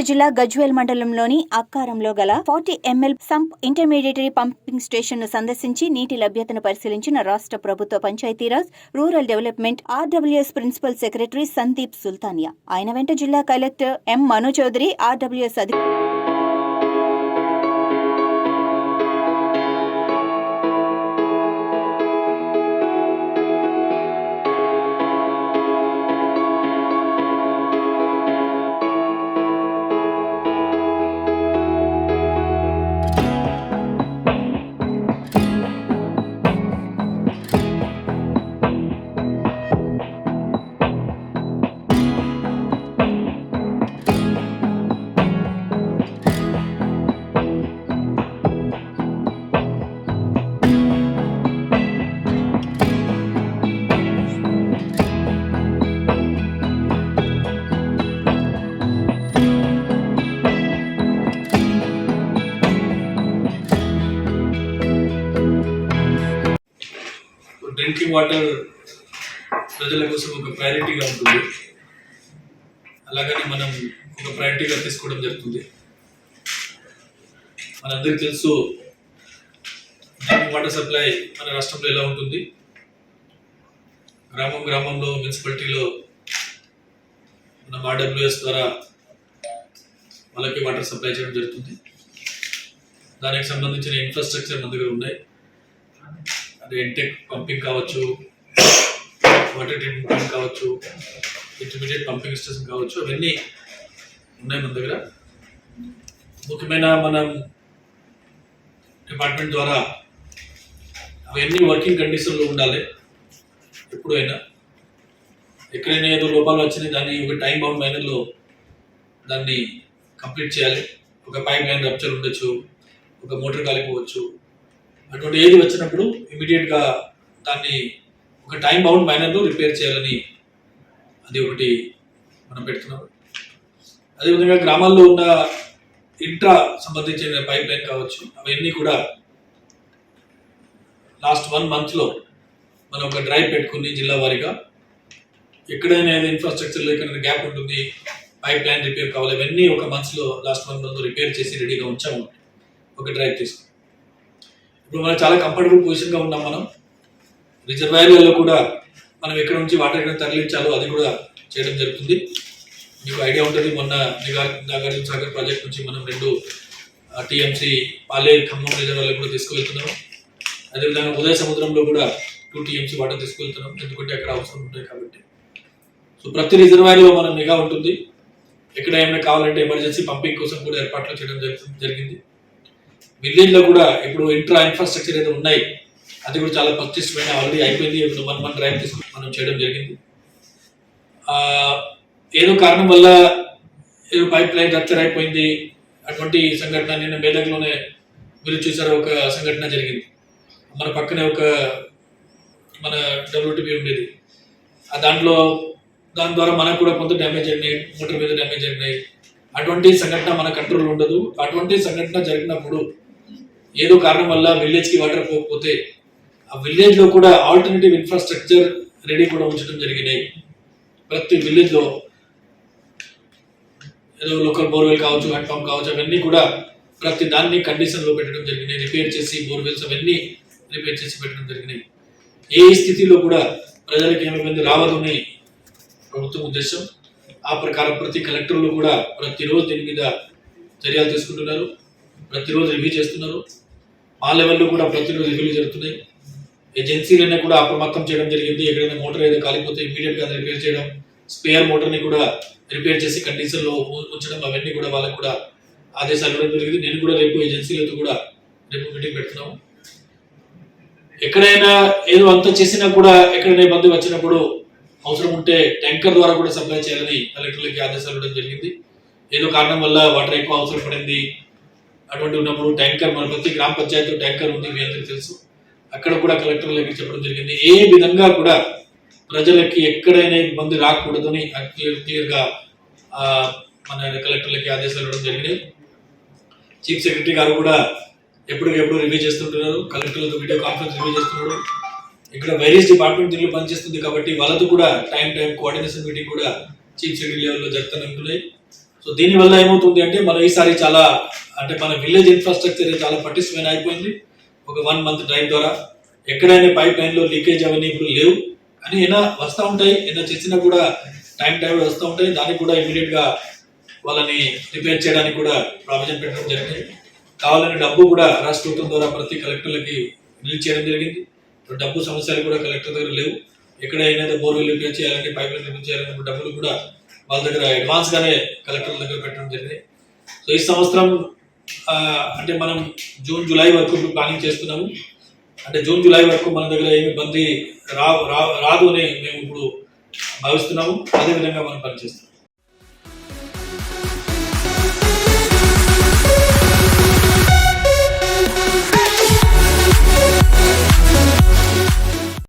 సిద్దిపేట జిల్లా గజ్వేల్ మండలంలోని అక్కారంలో గల forty ML sump intermediatory pumping స్టేషన్ను సందర్శించి నీటి లభ్యతను పరిశీలించిన రాష్ట్ర ప్రభుత్వ Panchayati Raj rural development RWS principal secretary Sandeep Sultania. ఆయన వెంట జిల్లా కలెక్టర్ ఎం. మనోచౌదరి ఆర్డబ్ల్యూఎస్ అధికారి వాటర్ ప్రజల కోసం ఒక ప్రయారిటీగా ఉంటుంది. అలాగని మనం ఒక ప్రయారిటీగా తీసుకోవడం జరుగుతుంది. మనందరికీ తెలుసు డ్రింకింగ్ వాటర్ సప్లై మన రాష్ట్రంలో ఎలా ఉంటుంది? గ్రామం గ్రామంలో మున్సిపాలిటీలో మనం ఆర్డబ్ల్యూఎస్ ద్వారా వాళ్ళకి వాటర్ సప్లై చేయడం జరుగుతుంది. దానికి సంబంధించిన ఇన్ఫ్రాస్ట్రక్చర్ మన దగ్గర ఉన్నాయి. ఇంటెక్ పంపింగ్ కావచ్చు వాటర్ ట్రీట్మెంట్ కావచ్చు ఇంటర్మీడియట్ పంపింగ్ స్టేషన్ కావచ్చు అవన్నీ ఉన్నాయి మన దగ్గర. ముఖ్యమైన మనం డిపార్ట్మెంట్ ద్వారా అవన్నీ వర్కింగ్ కండిషన్లో ఉండాలి ఎప్పుడైనా. ఎక్కడైనా ఏదో లోపాలు వచ్చినాయి దాన్ని ఒక టైం బౌండ్ మైనర్లో దాన్ని కంప్లీట్ చేయాలి. ఒక పైప్ లైన్ రప్చర్ ఉండొచ్చు ఒక మోటార్ కాలిపోవచ్చు అటువంటి ఏది వచ్చినప్పుడు ఇమీడియట్గా దాన్ని ఒక టైం బౌండ్ మైనర్లో రిపేర్ చేయాలని అది ఒకటి మనం పెడుతున్నాం అదేవిధంగా గ్రామాల్లో ఉన్న ఇంట్రా సంబంధించిన పైప్ లైన్ కావచ్చు అవన్నీ కూడా లాస్ట్ వన్ మంత్లో మనం ఒక డ్రైవ్ పెట్టుకుని జిల్లా వారీగా ఎక్కడైనా ఏదో ఇన్ఫ్రాస్ట్రక్చర్లో ఎక్కడైనా గ్యాప్ ఉంటుంది పైప్ లైన్ రిపేర్ కావాలి ఇవన్నీ ఒక మంత్స్లో లాస్ట్ వన్ మంత్ రిపేర్ చేసి రెడీగా ఉంచాము. ఒక డ్రైవ్ తీసుకుని ఇప్పుడు మనం చాలా కంఫర్టబుల్ పొజిషన్గా ఉన్నాం మనం. రిజర్వాయర్లలో కూడా మనం ఎక్కడ నుంచి వాటర్ ఎక్కడ తరలించాలో అది కూడా చేయడం జరుగుతుంది. మీకు ఐడియా ఉంటుంది మొన్న నిఘా నాగార్జున సాగర్ ప్రాజెక్ట్ నుంచి మనం రెండు టీఎంసీ పాలే ఖమ్మం రిజర్వాయర్లు కూడా తీసుకువెళ్తున్నాం. అదేవిధంగా ఉదయ సముద్రంలో కూడా టూ టీఎంసీ వాటర్ తీసుకువెళ్తున్నాం ఎందుకంటే అక్కడ అవసరం ఉంటాయి కాబట్టి. సో ప్రతి రిజర్వాయర్లో మనం నిఘా ఉంటుంది. ఎక్కడ ఏమైనా కావాలంటే ఎమర్జెన్సీ పంపింగ్ కోసం కూడా ఏర్పాట్లు చేయడం జరుగుతుంది జరిగింది. విలేజ్ కూడా ఇప్పుడు ఇంట్రా ఇన్ఫ్రాస్ట్రక్చర్ ఏదో ఉన్నాయి అది కూడా చాలా పటిష్టమైన ఆల్రెడీ అయిపోయింది. ఇప్పుడు వన్ వన్ డ్రైవ్ తీసుకుని మనం చేయడం జరిగింది. ఏదో కారణం వల్ల ఏదో పైప్ లైన్ రప్చర్ అయిపోయింది. అటువంటి సంఘటన నిన్న మేదక్లోనే మీరు చూసారు ఒక సంఘటన జరిగింది. మన పక్కనే ఒక మన డబ్ల్యూటీపీ ఉండేది. ఆ దాంట్లో దాని ద్వారా మనకు కూడా కొంత డ్యామేజ్ అయినాయి మోటార్ మీద డ్యామేజ్ అయినాయి అటువంటి సంఘటన మన కంట్రోల్ ఉండదు. అటువంటి సంఘటన జరిగినప్పుడు ఏదో కారణం వల్ల విలేజ్కి వాటర్ పోకపోతే ఆ విలేజ్లో కూడా ఆల్టర్నేటివ్ ఇన్ఫ్రాస్ట్రక్చర్ రెడీ కూడా ఉంచడం జరిగినాయి. ప్రతి విలేజ్లో ఏదో లోకల్ బోర్వెల్ కావచ్చు హ్యాండ్ పంప్ కావచ్చు అవన్నీ కూడా ప్రతి దాన్ని కండిషన్లో పెట్టడం జరిగినాయి. రిపేర్ చేసి బోర్వెల్స్ అవన్నీ రిపేర్ చేసి పెట్టడం జరిగినాయి. ఏ స్థితిలో కూడా ప్రజలకు ఏమి ఇబ్బంది రావదని ప్రభుత్వం ఉద్దేశం. ఆ ప్రకారం ప్రతి కలెక్టర్లు కూడా ప్రతిరోజు దీని మీద చర్యలు తీసుకుంటున్నారు. ప్రతిరోజు రివ్యూ చేస్తున్నారు. ఆ లెవెల్లో కూడా ప్రతిరోజు రివ్యూలు జరుగుతున్నాయి. ఏజెన్సీలనే కూడా అప్రమత్తం చేయడం జరిగింది. ఎక్కడైనా మోటార్ ఏదో కాలిపోతే ఇమీడియట్గా రిపేర్ చేయడం స్పేర్ మోటార్ని కూడా రిపేర్ చేసి కండిషన్లో ఉంచడం అవన్నీ కూడా వాళ్ళకు కూడా ఆదేశాలు ఇవ్వడం జరిగింది. నేను కూడా రేపు ఏజెన్సీలతో కూడా రేపు మీటింగ్ పెడుతున్నాము. ఎక్కడైనా ఏదో అంత చేసినా కూడా ఎక్కడైనా ఇబ్బంది వచ్చినప్పుడు అవసరం ఉంటే ట్యాంకర్ ద్వారా కూడా సప్లై చేయాలని కలెక్టర్లకి ఆదేశాలు ఇవ్వడం జరిగింది. ఏదో కారణం వల్ల వాటర్ ఎక్కువ అవసరం పడింది. అటువంటి ఉన్నప్పుడు ట్యాంకర్ మన ప్రతి గ్రామ పంచాయతీ ట్యాంకర్ ఉంది మీ అందరికీ తెలుసు. అక్కడ కూడా కలెక్టర్లకి చెప్పడం జరిగింది. ఏ విధంగా కూడా ప్రజలకి ఎక్కడైనా ఇబ్బంది రాకూడదని క్లియర్ క్లియర్గా మన కలెక్టర్లకి ఆదేశాలు ఇవ్వడం జరిగినాయి చీఫ్ సెక్రటరీ గారు కూడా ఎప్పటికెప్పుడు రివ్యూ చేస్తుంటున్నారు. కలెక్టర్లతో వీడియో కాన్ఫరెన్స్ రివ్యూ చేస్తున్నారు ఇక్కడ వైరస్ డిపార్ట్మెంట్ దీనిలో పనిచేస్తుంది కాబట్టి వాళ్ళతో కూడా టైం టైం కోఆర్డినేషన్ మీటింగ్ కూడా చీఫ్ సెక్రటరీ లెవెల్లో జరుగుతూనే ఉంటున్నాయి. సో దీనివల్ల ఏమవుతుంది అంటే మనం ఈసారి చాలా అంటే మన విలేజ్ ఇన్ఫ్రాస్ట్రక్చర్ చాలా పటిష్టమైన అయిపోయింది. ఒక వన్ మంత్ టైం ద్వారా ఎక్కడైనా పైప్ లైన్లో లీకేజ్ అవన్నీ ఇప్పుడు లేవు. అని ఏమైనా వస్తూ ఉంటాయి. ఏమైనా చేసినా కూడా టైం టైం వస్తూ ఉంటాయి. దానికి కూడా ఇమీడియట్గా వాళ్ళని రిపేర్ చేయడానికి కూడా ప్రావిజన్ పెట్టడం జరిగింది. కావాలని డబ్బు కూడా రాష్ట్ర ప్రభుత్వం ద్వారా ప్రతి కలెక్టర్లకి రిలీజ్ చేయడం జరిగింది. డబ్బు సమస్యలు కూడా కలెక్టర్ దగ్గర లేవు. ఎక్కడ ఏదైనా బోర్వెల్ రిపేర్ చేయాలంటే పైప్ లైన్ రిపేర్ చేయాలంటే డబ్బులు కూడా వాళ్ళ దగ్గర అడ్వాన్స్గానే కలెక్టర్ల దగ్గర పెట్టడం జరిగింది. సో ఈ సంవత్సరం అంటే మనం జూన్ జూలై వరకు ఇప్పుడు ప్లానింగ్ చేస్తున్నాము. అంటే జూన్ జూలై వరకు మన దగ్గర ఏమి ఇబ్బంది రా రా- రాదు అని మేము ఇప్పుడు భావిస్తున్నాము. అదే విధంగా మనం పనిచేస్తున్నాం